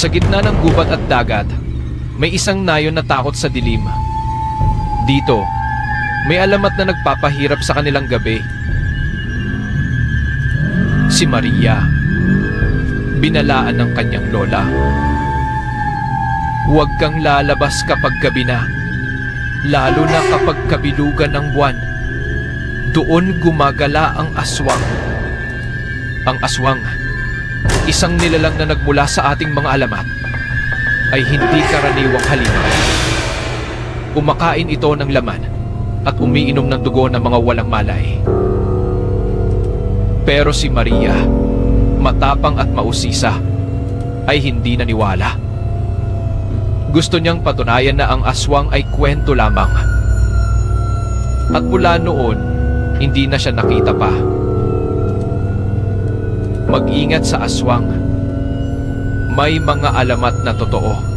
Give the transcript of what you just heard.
Sa gitna ng gubat at dagat, may isang nayon na takot sa dilim. Dito, may alamat na nagpapahirap sa kanilang gabi. Si Maria. Binalaan ng kanyang lola. Huwag kang lalabas kapag gabi na, lalo na kapag kabilugan ng buwan. Doon gumagala ang aswang. Ang aswang, isang nilalang na nagmula sa ating mga alamat, ay hindi karaniwang halimaw. Kumakain ito ng laman at umiinom ng dugo ng mga walang malay. Pero si Maria, matapang at mausisa, ay hindi naniwala. Gusto niyang patunayan na ang aswang ay kwento lamang. At mula noon, hindi na siya nakita pa. Mag-ingat sa aswang. May mga alamat na totoo.